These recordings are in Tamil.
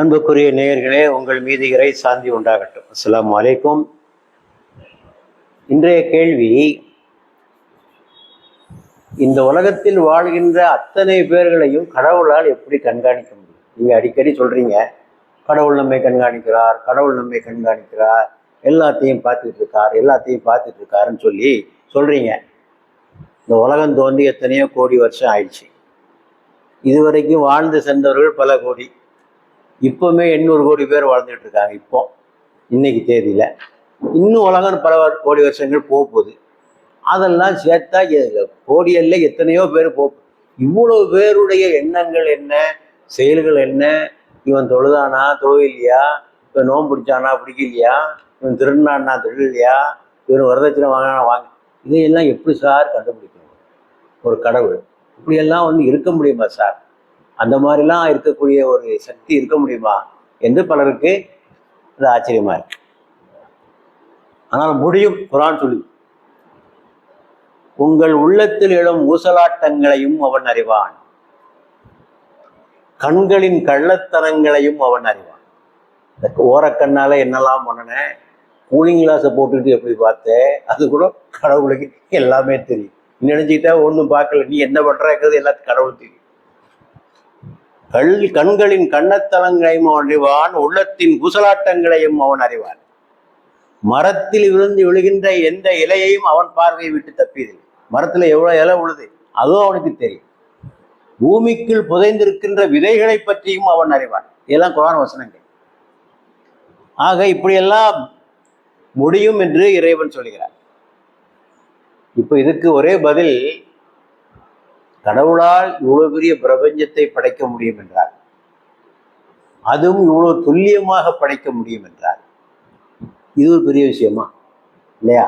அன்புக்குரிய நேயர்களே உங்கள் மீது இறை சாந்தி உண்டாகட்டும். அஸ்லாம் அலைக்கும். இன்றைய கேள்வி இந்த உலகத்தில் வாழ்கின்ற அத்தனை பேர்களையும் கடவுளால் எப்படி கண்காணிக்க முடியும்? நீங்கள் அடிக்கடி சொல்கிறீங்க கடவுள் நம்மை கண்காணிக்கிறார் கடவுள் நம்மை கண்காணிக்கிறார் எல்லாத்தையும் பார்த்துட்டு இருக்கார் எல்லாத்தையும் பார்த்துட்டு இருக்காருன்னு சொல்லி சொல்கிறீங்க இந்த உலகம் தோன்றி எத்தனையோ கோடி வருஷம் ஆயிடுச்சு. இதுவரைக்கும் வாழ்ந்து சென்றவர்கள் பல கோடி. இப்போவுமே எண்ணூறு கோடி பேர் வாழ்ந்துட்டு இருக்காங்க இப்போ இன்னைக்கு தேதியில். இன்னும் உலகம் பல கோடி வருஷங்கள் போக போகுது. அதெல்லாம் சேர்த்தா கோடியல்ல எத்தனையோ பேர் போ இவ்வளவு பேருடைய எண்ணங்கள் என்ன? செயல்கள் என்ன? இவன் தொழுதானா? தொழுவில்லையா இவன் நோம்பு பிடிச்சானா? பிடிக்கலையா? இவன் திருடினானா? திருடலையா? இவன் வரதட்சணை வாங்கினா வாங்க இதையெல்லாம் எப்படி சார் கண்டுபிடிக்கணும்? ஒரு கடவுள். இப்படியெல்லாம் வந்து இருக்க முடியுமா சார்? அந்த மாதிரிலாம் இருக்கக்கூடிய ஒரு சக்தி இருக்க முடியுமா என்று பலருக்கு அது ஆச்சரியமா இருக்கு. ஆனால் முடியும் குரான் சொல்லி. உங்கள் உள்ளத்தில் எழும் ஊசலாட்டங்களையும் அவன் அறிவான். கண்களின் கள்ளத்தனங்களையும் அவன் அறிவான். இந்த ஓரக்கண்ணால என்னெல்லாம் பண்ணினேன் கூலிங் கிளாஸை போட்டுக்கிட்டு எப்படி பார்த்தேன் அது கூட கடவுளுக்கு எல்லாமே தெரியும். நீ நினைச்சுக்கிட்டா ஒன்றும் பார்க்கல நீ என்ன பண்றங்கிறது எல்லாத்துக்கும் கடவுள் தெரியும். கல் கண்களின் கண்ணத்தலங்களையும் அவன் அறிவான் உள்ளத்தின் குசலாட்டங்களையும் அவன் அறிவான். மரத்தில் விழுந்து விழுகின்ற எந்த இலையையும் அவன் பார்வையை விட்டு தப்பியதில்லை. மரத்தில் எவ்வளோ இலை உழுது? அதுவும் அவனுக்கு தெரியும். பூமிக்குள் புதைந்திருக்கின்ற விதைகளை பற்றியும் அவன் அறிவான். இதெல்லாம் குரான் வசனங்கள். ஆக இப்படியெல்லாம் முடியும் என்று இறைவன் சொல்கிறார் இப்போ இதுக்கு ஒரே பதில் கடவுளால் இவ்வளவு பெரிய பிரபஞ்சத்தை படைக்க முடியும் என்றார். அதுவும் இவ்வளவு துல்லியமாக படைக்க முடியும் என்றார். இது ஒரு பெரிய விஷயமா? இல்லையா?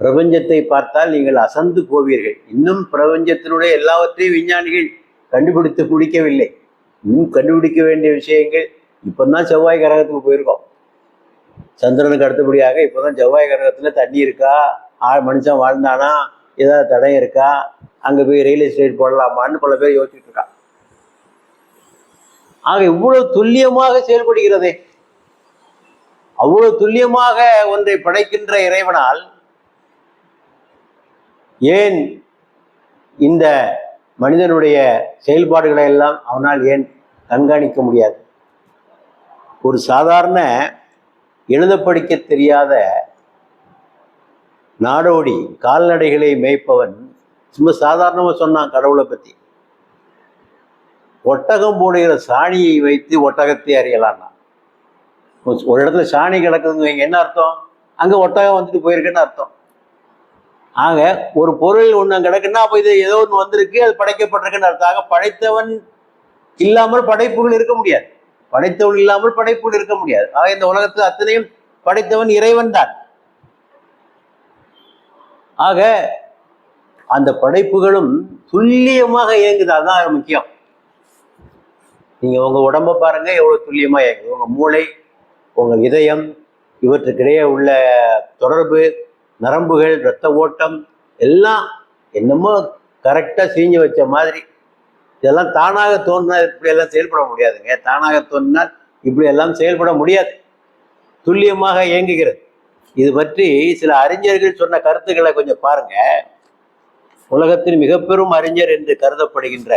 பிரபஞ்சத்தை பார்த்தால் நீங்கள் அசந்து போவீர்கள். இன்னும் பிரபஞ்சத்தினுடைய எல்லாவற்றையும் விஞ்ஞானிகள் கண்டுபிடித்து முடிக்கவில்லை. இன்னும் கண்டுபிடிக்க வேண்டிய விஷயங்கள் இப்போதான் செவ்வாய் கிரகத்துக்கு போயிருக்கோம். சந்திரனுக்கு அடுத்தபடியாக இப்போதான் செவ்வாய் கிரகத்தில் தண்ணி இருக்கா? ஆள் மனுஷன் வாழ்ந்தானா? ஏதாவது தடை இருக்கா? அங்கே போய் ரயில் எஸ்டேட் போடலாமான்னு பல பேர் யோசிச்சுட்டு இருக்கா. ஆக இவ்வளவு துல்லியமாக செயல்படுகிறதே. அவ்வளவு துல்லியமாக ஒன்றை படைக்கின்ற இறைவனால் ஏன் இந்த மனிதனுடைய செயல்பாடுகளை எல்லாம் அவனால் ஏன் கண்காணிக்க முடியாது? ஒரு சாதாரண எழுத படிக்க தெரியாத நாடோடி கால்நடைகளை மேய்ப்பவன் சும்மா சாதாரணமாக சொன்னான் கடவுளை பற்றி ஒட்டகம் போடுகிற சாணியை வைத்து ஒட்டகத்தை அறியலான்னா. ஒரு இடத்துல சாணி கிடக்குதுன்னு வைங்க என்ன அர்த்தம்? அங்கே ஒட்டகம் வந்துட்டு போயிருக்குன்னு அர்த்தம். ஆக ஒரு பொருள் ஒன்று அங்கே கிடக்குன்னா அப்போ இது ஏதோ ஒன்று வந்திருக்கு அது படைக்கப்பட்டிருக்குன்னு அர்த்தம். ஆக படைத்தவன் இல்லாமல் படைப்புகள் இருக்க முடியாது. படைத்தவன் இல்லாமல் படைப்புகள் இருக்க முடியாது. ஆக இந்த உலகத்தில் அத்தனையும் படைத்தவன் இறைவன் தான். ஆக அந்த படைப்புகளும் துல்லியமாக இயங்குது. அதுதான் முக்கியம். நீங்க உங்க உடம்ப பாருங்க எவ்வளவு துல்லியமா இயங்குது. உங்க மூளை உங்க இதயம் இவற்றுக்கிடையே உள்ள தொடர்பு நரம்புகள் இரத்த ஓட்டம் எல்லாம் என்னமோ கரெக்டாக செஞ்சு வச்ச மாதிரி. இதெல்லாம் தானாக தோன்றினா இப்படி எல்லாம் செயல்பட முடியாதுங்க. தானாக தோன்றினால் இப்படி எல்லாம் செயல்பட முடியாது. துல்லியமாக இயங்குகிறது. இது பற்றி சில அறிஞர்கள் சொன்ன கருத்துக்களை கொஞ்சம் பாருங்க. உலகத்தின் மிக பெரும் அறிஞர் என்று கருதப்படுகின்ற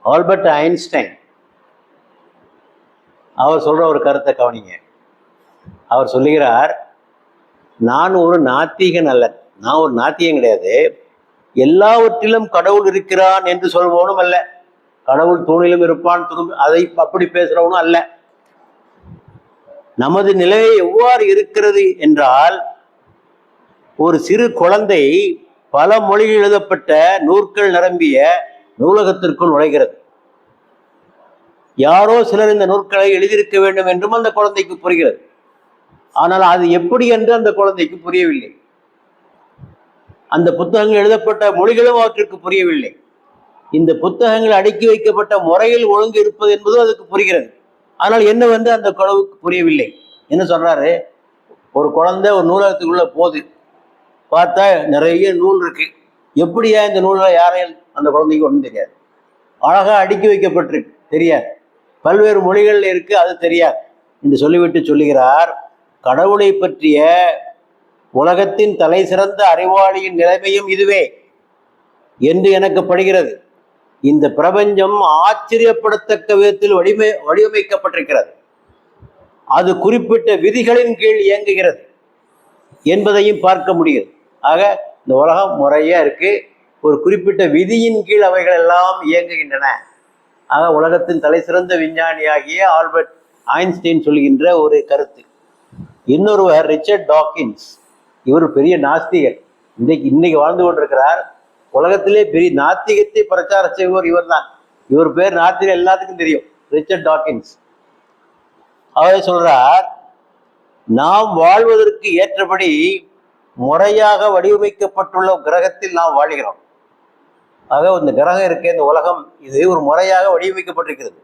ஆல்பர்ட் ஐன்ஸ்டைன். அவர் சொல்ற ஒரு கருத்தை கவனிங்க. அவர் சொல்லுகிறார் நான் ஒரு நாத்திகன் அல்ல. நான் ஒரு நாத்தியம் கிடையாது. எல்லாவற்றிலும் கடவுள் இருக்கிறான் என்று சொல்பவனும் அல்ல. கடவுள் தூணிலும் இருப்பான் துணி அதை அப்படி பேசுறவனும் அல்ல. நமது நிலை எவ்வாறு இருக்கிறது என்றால் ஒரு சிறு குழந்தை பல மொழியில் எழுதப்பட்ட நூற்கள் நிரம்பிய நூலகத்திற்குள் நுழைகிறது. யாரோ சிலர் இந்த நூற்களை எழுதியிருக்க வேண்டும் என்றும் அந்த குழந்தைக்கு புரிகிறது. ஆனால் அது எப்படி என்று அந்த குழந்தைக்கு புரியவில்லை. அந்த புத்தகங்கள் எழுதப்பட்ட மொழிகளும் அவற்றுக்கு புரியவில்லை. இந்த புத்தகங்கள் அடுக்கி வைக்கப்பட்ட முறையில் ஒழுங்கு இருப்பது என்பதும் அதுக்கு புரிகிறது. ஆனால் வந்து அந்த குழவுக்கு புரியவில்லை. என்ன சொல்றாரு? ஒரு குழந்தை ஒரு நூலகத்துக்குள்ள போகுது. பார்த்தா நிறைய நூல் இருக்கு. எப்படியா இந்த நூல்களை யாரையும் அந்த குழந்தைக்கு ஒன்றும் தெரியாது. அழகாக அடுக்கி வைக்கப்பட்டிருக்கு. தெரியாது. பல்வேறு மொழிகளில் இருக்கு அது தெரியாது. என்று சொல்லிவிட்டு சொல்லுகிறார் கடவுளை பற்றிய உலகத்தின் தலை சிறந்த அறிவாளியின் நிலைமையும் இதுவே என்று எனக்கு படுகிறது. இந்த பிரபஞ்சம் ஆச்சரியப்படத்தக்க விதத்தில் வடிமை வடிவமைக்கப்பட்டிருக்கிறது. அது குறிப்பிட்ட விதிகளின் கீழ் இயங்குகிறது என்பதையும் பார்க்க முடியுது ஆக இந்த உலகம் முறையாக இருக்கு. ஒரு குறிப்பிட்ட விதியின் கீழ் அவைகள் எல்லாம் இயங்குகின்றன. ஆக உலகத்தின் தலை சிறந்த விஞ்ஞானியாகிய ஆல்பர்ட் ஐன்ஸ்டைன் சொல்கின்ற ஒரு கருத்து. இன்னொருவர் ரிச்சர்ட் டாக்கின்ஸ். இவர் பெரிய நாஸ்திகர். இன்னைக்கு இன்னைக்கு வாழ்ந்து கொண்டிருக்கிறார். உலகத்திலே பெரிய நாத்திகத்தை பிரச்சாரம் இவர் தான் இவர் பேர் நாத்திகர் எல்லாத்துக்கும் தெரியும். Richard Dawkins. அவரே சொல்றார் நாம் வாழ்வதற்கு ஏற்றபடி முறையாக வடிவமைக்கப்பட்டுள்ள கிரகத்தில் நாம் வாழ்கிறோம். ஆக இந்த கிரகம் இருக்கே இந்த உலகம் இது ஒரு முறையாக வடிவமைக்கப்பட்டிருக்கிறது.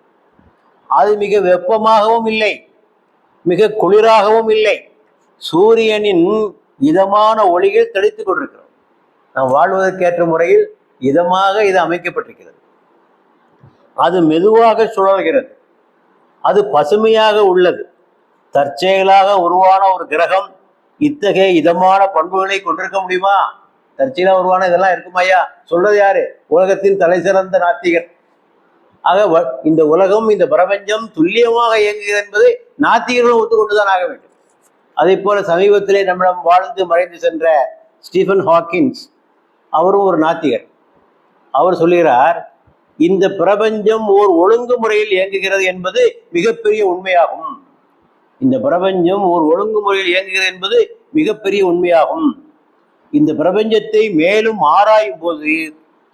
அது மிக வெப்பமாகவும் இல்லை மிக குளிராகவும் இல்லை. சூரியனின் இதமான ஒளியில் தெளித்துக் கொண்டிருக்கிறோம் நாம் வாழ்வதற்கேற்ற முறையில் இதமாக இது அமைக்கப்பட்டிருக்கிறது. அது மெதுவாக சுழல்கிறது. அது பசுமையாக உள்ளது. தற்செயலாக உருவான ஒரு கிரகம் இத்தகைய இதமான பண்புகளை கொண்டிருக்க முடியுமா? தற்செயலாக உருவான இதெல்லாம் இருக்குமாய்யா சொல்றது யாரு? உலகத்தின் தலை சிறந்த நாத்திகர். ஆக வ- இந்த உலகம் இந்த பிரபஞ்சம் துல்லியமாக இயங்குகிறது என்பதை நாத்திகர்களும் ஒத்துக்கொண்டுதான் ஆக வேண்டும். அதே போல சமீபத்திலே நம்மிடம் வாழ்ந்து மறைந்து சென்ற ஸ்டீஃபன் ஹாக்கின்ஸ் அவரும் ஒரு நாத்திகர். அவர் சொல்லுகிறார் இந்த பிரபஞ்சம் ஓர் ஒழுங்குமுறையில் இயங்குகிறது என்பது மிகப்பெரிய உண்மையாகும். இந்த பிரபஞ்சம் ஓர் ஒழுங்குமுறையில் இயங்குகிறது என்பது மிகப்பெரிய உண்மையாகும். இந்த பிரபஞ்சத்தை மேலும் ஆராயும் போது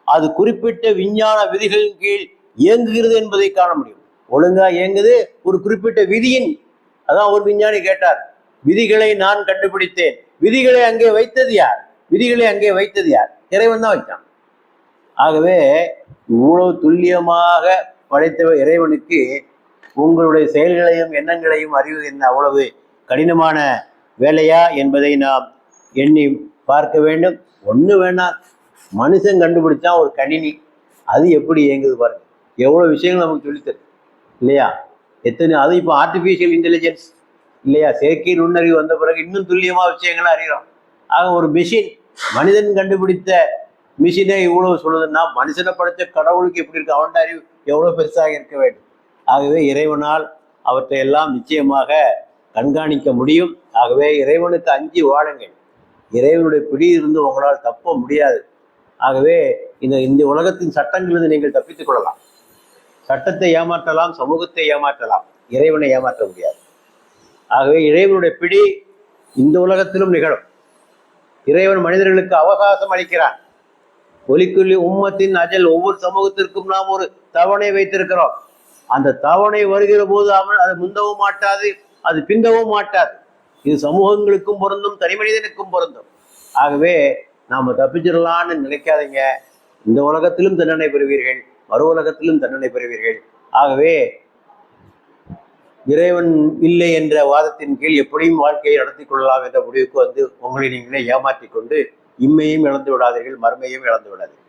அது குறிப்பிட்ட விஞ்ஞான விதிகளின் கீழ் இயங்குகிறது என்பதை காண முடியும். ஒழுங்கா இயங்குது ஒரு குறிப்பிட்ட விதியின் அதான் ஒரு விஞ்ஞானி கேட்டார் விதிகளை நான் கண்டுபிடித்தேன். விதிகளை அங்கே வைத்தது யார்? விதிகளை அங்கே வைத்தது யார்? இறைவன் தான் வைத்தான். ஆகவே இவ்வளவு துல்லியமாக படைத்த இறைவனுக்கு உங்களுடைய செயல்களையும் எண்ணங்களையும் அறிவது என்ன? அவ்வளவு கடினமான வேலையா என்பதை நாம் எண்ணி பார்க்க வேண்டும். ஒன்று வேணாம் மனுஷன் கண்டுபிடிச்சான் ஒரு கணினி. அது எப்படி இயங்குது பாருங்க. எவ்வளோ விஷயங்கள் நமக்கு சொல்லித்தரும் இல்லையா? எத்தனை அது இப்போ ஆர்டிஃபிஷியல் இன்டெலிஜென்ஸ் இல்லையா? செயற்கை நுண்ணறிவு வந்த பிறகு இன்னும் துல்லியமாக விஷயங்களை அறிகிறோம் ஆக ஒரு மிஷின் மனிதன் கண்டுபிடித்த மிஷினே இவ்வளவு சொல்லுதுன்னா மனுஷனை படைத்த கடவுளுக்கு எப்படி இருக்கு? அவன் அறிவு எவ்வளோ பெருசாக இருக்க வேண்டும்? ஆகவே இறைவனால் அவற்றை எல்லாம் நிச்சயமாக கண்காணிக்க முடியும். ஆகவே இறைவனுக்கு அஞ்சு வாழுங்கள் இறைவனுடைய பிடியிலிருந்து உங்களால் தப்ப முடியாது. ஆகவே இந்த இந்த உலகத்தின் சட்டங்களிலிருந்து நீங்கள் தப்பித்துக் கொள்ளலாம். சட்டத்தை ஏமாற்றலாம் சமூகத்தை ஏமாற்றலாம். இறைவனை ஏமாற்ற முடியாது. ஆகவே இறைவனுடைய பிடி இந்த உலகத்திலும் நிகழும். இறைவன் மனிதர்களுக்கு அவகாசம் அளிக்கிறான். ஒலிக்குள்ளி உம்மத்தின் அஜல் ஒவ்வொரு சமூகத்திற்கும் நாம் ஒரு தவணை வைத்திருக்கிறோம். அந்த தவணை வருகிற போது அவன் அது முந்தவும் மாட்டாது அது பிந்தவும் மாட்டாது. இது சமூகங்களுக்கும் பொருந்தும் தனி மனிதனுக்கும் பொருந்தும். ஆகவே நாம் தப்பிச்சிடலான்னு நினைக்காதீங்க. இந்த உலகத்திலும் தண்டனை பெறுவீர்கள் மறு உலகத்திலும் தண்டனை பெறுவீர்கள். ஆகவே இறைவன் இல்லை என்ற வாதத்தின் கீழ் எப்படியும் வாழ்க்கையை நடத்தி கொள்ளலாம் என்ற முடிவுக்கு வந்து உங்களை நீங்களே ஏமாற்றி கொண்டு இம்மையும் இழந்து விடாதீர்கள் மறுமையும் இழந்து விடாதீர்கள்.